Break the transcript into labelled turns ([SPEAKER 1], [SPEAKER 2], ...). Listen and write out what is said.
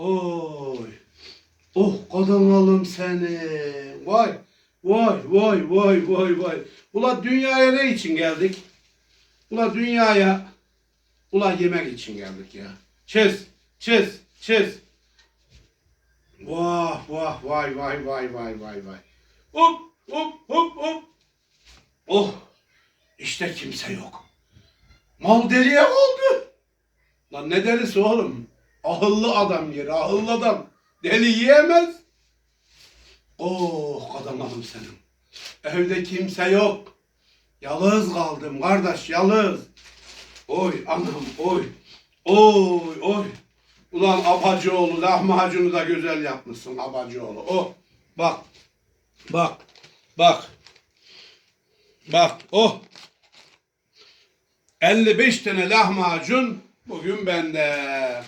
[SPEAKER 1] Oy. Oh kadın oğlum seni. Vay. Vay vay vay vay vay. Ula dünyaya ne için geldik? Ula dünyaya ula yemek için geldik ya. Çiz, çiz, çiz. Vah vah vay vay vay vay vay vay. Hop hop hop hop. Oh işte kimse yok. Mal deliye oldu. Lan ne delisi oğlum? Ahıllı adam yer, ahıllı adam. Deli yiyemez. Oh kazanalım senin. Evde kimse yok. Yalnız kaldım kardeş, yalnız. Oy anam, oy. Oy, oy. Ulan Abacıoğlu, lahmacunu da güzel yapmışsın Abacıoğlu. Oh, bak. Bak, bak. Bak, oh. 55 tane lahmacun bugün bende.